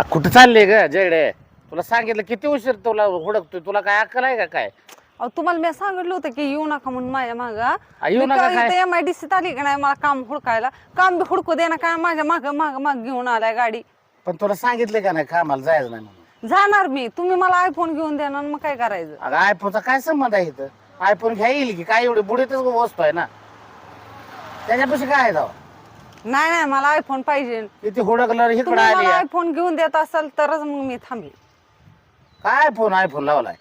आ, कुठं चालले ग जयडे तुला सांगितलं किती उशीर तुला हुडकतोय? तुला काय अक्कल आहे का काय? अहो तुम्हाला मी सांगितलं होतं की येऊ नका म्हणून माझ्या माग. येऊ नका काय? एम आय डी सीत आली का नाही मला काम हुडकायला? काम बी हुडकू दे ना काय? माझ्या माग माग माग घेऊन आलाय गाडी. पण तुला सांगितलं का नाही कामाला जायचं नाही म्हणून? जाणार मी. तुम्ही मला आयफोन घेऊन देणार मग काय करायचं? अगं आयफोनचा काय संबंध आहे इथं? आयफोन घ्या येईल की? काय एवढी बुडीतच वस्तू आहे ना? त्याच्यापाशी काय आहे? नाही नाही मला आयफोन पाहिजे. किती हुडकलं इकडे तुम्ही आली मला आहे. आयफोन घेऊन देत असाल तरच मग मी थांबली. काय आयफोन आयफोन लावलाय?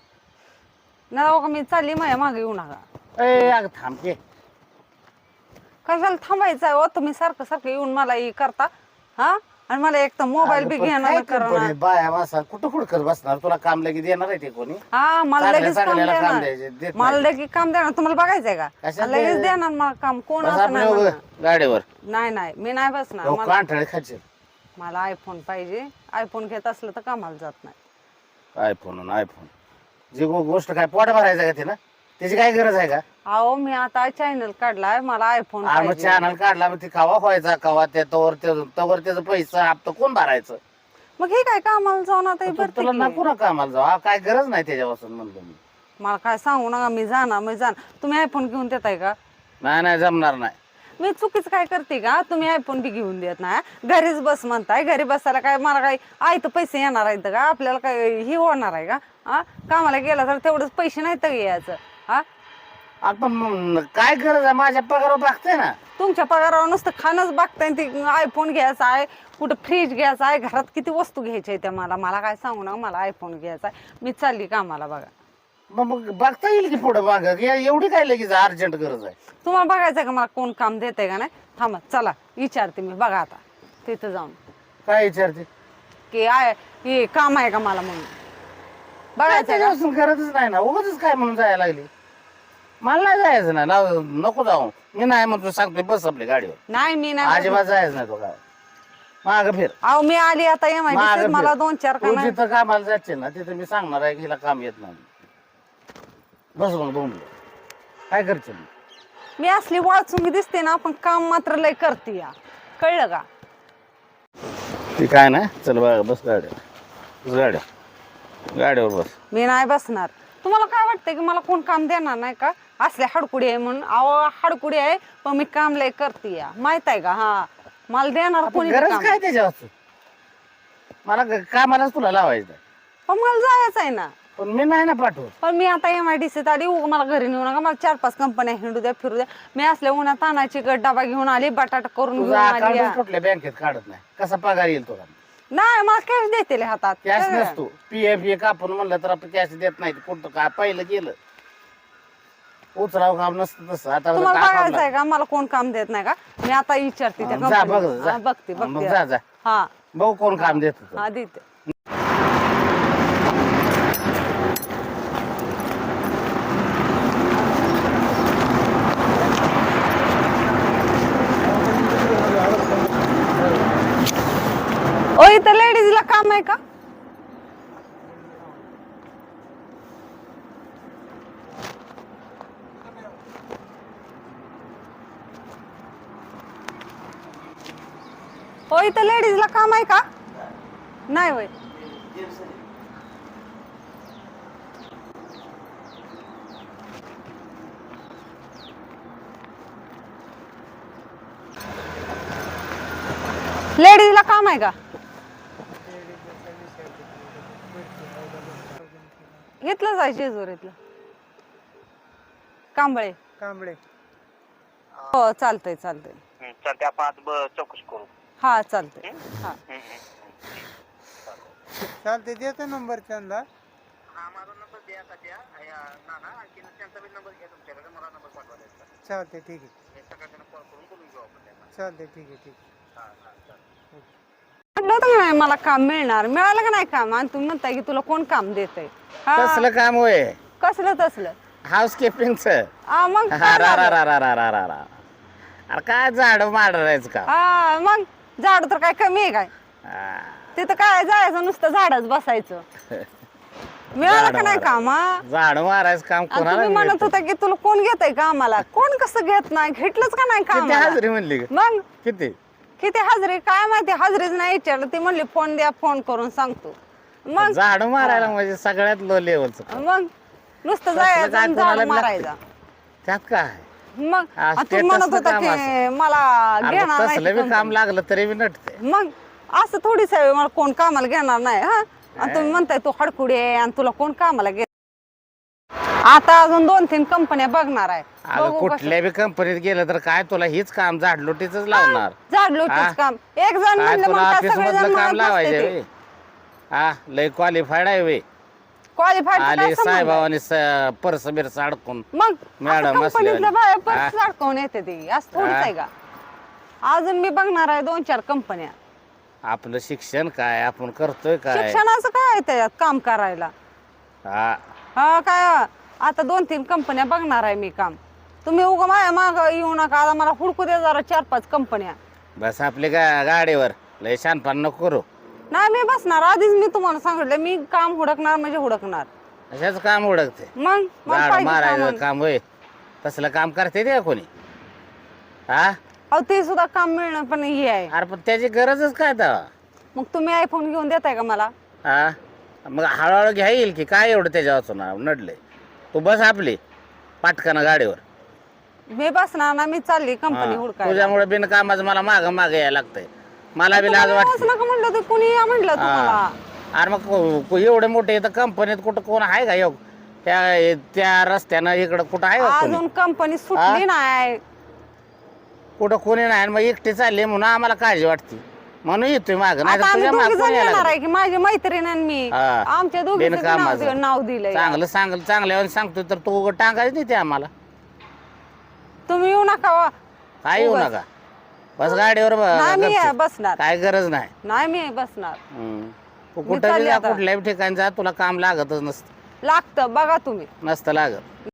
नाही का मी चालली माझ्या मागे येऊ नका. ए अगं थांबते कशाला थांबायचं आहे हो? तुम्ही सारखं सारखं येऊन मला हे करता हा? आणि मला एक तर मोबाईल बी घेणार करणार बाया माणसा कुठं हुडकत बसणार? तुला काम लगेच देणार आहे ते कोणी? हा मला लगेच काम चांगल्याला काम देणार. द्यायचे, देत मला. लगेच काम देणार. तुम्हाला बघायचंय का? लगेच देणार मला काम. कोण बस असं नाही. गाडीवर. नाही नाही. मी नाही बसणार. मला कांठाळे मला आयफोन पाहिजे. आयफोन घेत असलं तर कामाला जात नाही. आयफोन आयफोन जी गो- गोष्ट काय पोट भरायचं का ते ना त्याची काय गरज आहे का? अहो मी आता चॅनल काढलाय मला आयफोन आम्ही चॅनल काढला मग ती कवा व्हायचा कवा त्या तवर त्या- तवर त्याचं पैसा हप्ता कोण भरायचं? मग हे काय कामाला जाऊन आता हे तू- भरते तुला की. नको ना कामाला जाऊ. हा, काय गरज नाही त्याच्यापासून म्हणलं मी. मला काय सांगू नका मी जाणार मी जाणार. तुम्ही आयफोन घेऊन देताय का? नाही नाही जमणार नाही. मी चुकीच काय करते का? तुम्ही आयफोन बी घेऊन देत नाही घरीच बस म्हणताय घरी बसायला काय मला काय आयत पैसे येणार आहेत का? आपल्याला काय हे होणार आहे का? हा? कामाला गेला तर तेवढंच पैसे नाहीत का यायचं. हा? मग काय गरज आहे? माझ्या पगारावर बघते ना. तुमच्या पगारावर नुसतं खाणंच बघताय ती आयफोन घ्यायचा आहे कुठं फ्रीज घ्यायचा आहे घरात किती वस्तू घ्यायच्या त्या मला? मला काय सांगू नका मला आयफोन घ्यायचा आहे. मी चालली कामाला बघा. मग मग बघता येईल की पुढे माग? एवढी काय लगेच अर्जंट गरज आहे? तुम्हाला बघायचं आहे का मला कोण काम देते का नाही? थांबा चला विचारते मी. बघा आता तिथं जाऊन. काय विचारते? की आय हे काम आहे का मला म्हणून? काय बघायचं आहे का? त्याच्यापासून गरजच नाही ना. उगाच काय म्हणून जायला लागली? मला नाही जायचं ना. लाव- नको जाऊ. मी नाही म्हणतो सांगतोय बस आपली गाडीवर. नाही मी नाही अजिबात जायचं. नाही तो काय माग फिर. अहो मी आली आता मागं फिर. मला दोन चार तू काम जिथं कामाला जायचे ना तिथं मी सांगणार आहे की हिला काम येत नाही. बस मग दोन दिवस. काय करते मी असली वाचून दिसते ना पण काम मात्र लय करते या. कळलं का? ती काय ना? चल बघा बस गाड्या बस गाड्या गाड्यावर बस. मी नाही बसणार. तुम्हाला काय वाटतंय की मला कोण काम देणार नाही का? असले हाडकुडी आहे म्हणून अहो हाडकुडी आहे पण मी काम लय करते या. माहीत आहे का? हा. मला देणार कोणी बी गरज काम. काय त्याच्यावर मला ग- कामालाच तुला लावायचं. पण मला जायचं आहे ना. पण मी नाही ना पाठवत. पण मी आता एम आय डी सीत आली उगा मला घरी नेऊ नका. मला चार पाच कंपन्या हिंडू द्या फिरू द्या. मी असल्या उन्हात तानाची गट डबा घेऊन आली बटाटा करून घेऊन तुझा आली या. कुठल्या बँकेत काढत नाही? कसा पगार येईल तुला? नाही मला कॅश देते हातात. कॅश. नसतो. पी एफ ए कापून म्हणलं तर आपण कॅश देत नाही कुठं काय पहिलं गेलं. उचलाव काम नसतं तसं. आता तुम्हाला बघायचं आहे का? मला कोण काम देत नाही का? मी आता विचारते त्या हा, जा बघ कंपनीत. जा. हा, बघते मग बघते. जा जा. हा. बघू कोण काम देत. हा देते. ओ इथं लेडीजला काम आहे का? हो इथं लेडीजला काम आहे का? नाही होय. लेडीजला काम आहे का? घेतलं जाय जेजूर इथलं. कांबळे. कांबळे. हो चालतंय चालतंय. हं, चालते आपण चौकशी करू. हा चालतंय. हा. हं, हं. चालते देतो नंबर त्यांना. हा माझा नंबर द्या आता द्या या नाना आणखी त्यांचा बी नंबर घ्या तुमच्याकडे. मला नंबर पाठवा द्यायचा चालते ठीक आहे. हे सगळ्यांना कॉल करून बोलून घेऊ आपण त्यांना. चालते ठीक आहे ठीक आहे. हा हा चालेल म्हटलं होतं का नाही मला काम मिळणार. मिळालं का नाही काम? आणि तुम्ही म्हणताय की तुला कोण काम देतंय? हा. कसलं काम होय? कसलं तसलं? हाऊस किपिंगचं हा मग झालं? अरे काय झाड मारायचं का? हा मग? झाड तर काय कमी आहे काय. तिथं काय जायचं नुसतं झाडच बसायचं. मिळालं का नाही काम हा? झाड मारायचं काम आणि कोणाला तुम्ही म्हणत मिळतं? होता की तुला कोण घेतय कामाला? कोण कसं घेत नाही? घेतलंच का नाही किती काम हजरी म्हणली? मग? किती? किती हाजरी? काय माहिती? हाजरीच नाही विचारलं. ती म्हणली फोन द्या फोन करून सांगतो. मग? झाड मारायला म्हणजे सगळ्यात लो लेवलचं मग? नुसतं तसलं जायचं आणि झाड लागतं? मारायचा. त्यात काय? मग आणि तू status म्हणत होता काम की मला अरे घेणार मग नाही तसलं बी काम. लागलं तरी बी नटते. मग असं थोडीच आहे मला कोण कामाला घेणार नाही हा? आणि तुम्ही म्हणताय तू हडकुडी आहे आणि तुला कोण कामाला घे आता अजून दोन तीन कंपन्या बघणार आहे. अगं बघू कसं. कुठल्या बी कंपनीत गेलं तर काय तुला हीच काम झाडलोटीच लावणार. झाड हा? लोटीच काम. एक जण काय म्हणलं तुला मग काय ऑफिस मधलं काम लावायचे म्हणत वे हा लय क्वालिफाईड आहे वे. क्वालिफाईड आले साहेबावानी पर्स बिरस अडकून. मग मॅडम कंपनीतल्या. बाया हा? परत अडकवून येते ती. असं थोडीच? आहे का? अजून मी बघणार आहे दोन चार कंपन्या आपलं शिक्षण काय? आपण करतोय काय? शिक्षणाचं काय आहे त्याच्यात काम करायला? हा. हा काय? आता दोन तीन कंपन्या बघणार आहे मी काम. तुम्ही उगा माझ्या माग येऊ नका. आता मला हुडकू दे जरा चार पाच कंपन्या बस आपली गा गाडीवर. लय शानपान नको करू. नाही मी बसणार. आधीच मी तुम्हाला सांगितलं मी काम हुडकणार म्हणजे हुडकणार. अशाच काम उडकते मग मला झाड पाहिजे मारायचं कामं. काम होय. तसलं काम करते ते कोणी. हा अहो ते सुद्धा काम मिळणं पण हे आहे. अरे पण त्याची गरजच काय तेव्हा मग तुम्ही आयफोन घेऊन देताय का मला? हा मग हळूहळू घ्या येईल की काय एवढं त्याच्या वाचून नडलंय. तू बस आपली पाटकानं गाडीवर. मी बसणार ना मी चालली हा. कंपनी हुडकायला. तुझ्यामुळे बिनकामाचं मला माग माग यायला लागतंय. मला बी लाज वाटते. नका म्हणलं तर कुणी या म्हणलं तुम्हाला. हा. अरे मग को- को- एवढे मोठे इथं कंपनीत कुठं कोण आहे का योग त्या त्या रस्त्यानं इकडं कुठं आहे का कोणी? अजून कंपनी सुटली नाही. कुठं कोणी नाही आणि मग एकटी चालली म्हणून आम्हाला काळजी वाटते. म्हणून येतोय माग. नाही आता तर आम्ही तुझ्या दोघी माग जण कोणी येणार यायला आहे की माझी मैत्रीण आणि मी? हा. आमच्या दोघीचं नाव. दि- नाव दिलंय. चांगलं चांगलं चांगल्या सांगतोय तर तू उगं टांगायच नाही ते आम्हाला. तुम्ही येऊ नका वा. काय येऊ. नका? बस गाडीवर ब- नाही मी गपचूप. बसणार काय गरज नाही नाही मी बसणार हम्म. तू मी कुठं बी चालले जा आता. कुठल्याही ठिकाणी जा तुला काम लागतच नसतं लागतं बघा तुम्ही नसतं लागत